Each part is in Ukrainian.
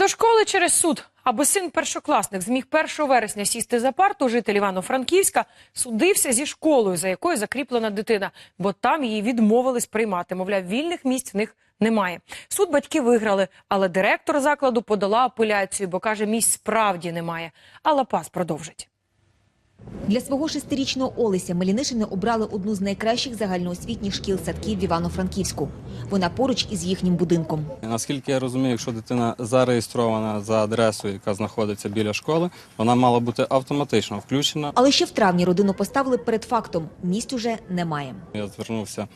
До школи через суд. Аби син першокласник зміг 1 вересня сісти за парту, житель Івано-Франківська судився зі школою, за якою закріплена дитина, бо там її відмовились приймати. Мовляв, вільних місць в них немає. Суд батьки виграли, але директор закладу подала апеляцію, бо каже, місць справді немає. А Лапас продовжить. Для свого шестирічного Олеся Мелінишини обрали одну з найкращих загальноосвітніх шкіл садків в Івано-Франківську. Вона поруч із їхнім будинком. Наскільки я розумію, якщо дитина зареєстрована за адресою, яка знаходиться біля школи, вона мала бути автоматично включена. Але ще в травні родину поставили перед фактом – місць уже немає. Я звернувся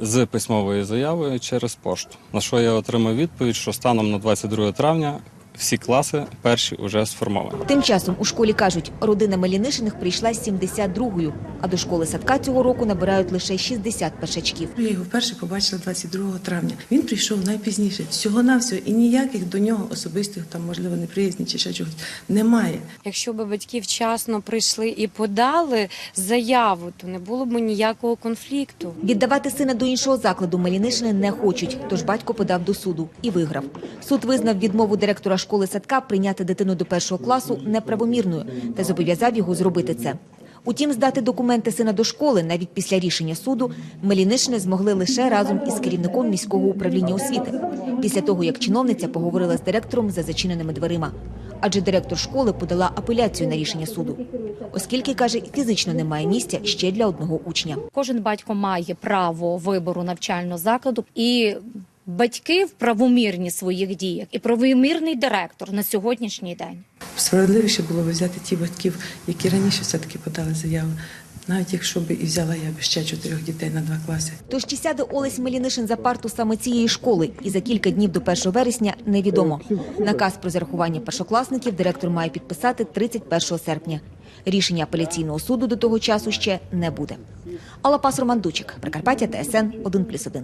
з письмовою заявою через пошту, на що я отримав відповідь, що станом на 22 травня всі класи перші вже сформовані. Тим часом у школі кажуть, родина Мелінишиних прийшла з 72-ю, а до школи садка цього року набирають лише 60 першачків. Я його вперше побачила 22 травня. Він прийшов найпізніше, всього навсього і ніяких до нього особистих там, можливо, неприязні чи ще чогось немає. Якщо б батьки вчасно прийшли і подали заяву, то не було б ніякого конфлікту. Віддавати сина до іншого закладу Мелінишини не хочуть, тож батько подав до суду і виграв. Суд визнав відмову директора школи садка прийняти дитину до першого класу неправомірною та зобов'язав його зробити це. Утім, здати документи сина до школи навіть після рішення суду Мелінишини змогли лише разом із керівником міського управління освіти, після того як чиновниця поговорила з директором за зачиненими дверима. Адже директор школи подала апеляцію на рішення суду, оскільки каже, фізично немає місця ще для одного учня. Кожен батько має право вибору навчального закладу і. Батьки в правомірні своїх діях і правомірний директор на сьогоднішній день. Справедливіше було б взяти ті батьків, які раніше все-таки подали заяву, навіть якщо б і взяла я б ще чотирьох дітей на два класи. Тож чи сяде Олесь Мелінишин за парту саме цієї школи, і за кілька днів до 1 вересня невідомо. Наказ про зарахування першокласників директор має підписати 31 серпня. Рішення апеляційного суду до того часу ще не буде. Алапас Роман Дучик, Прикарпаття, ТСН 1+,1.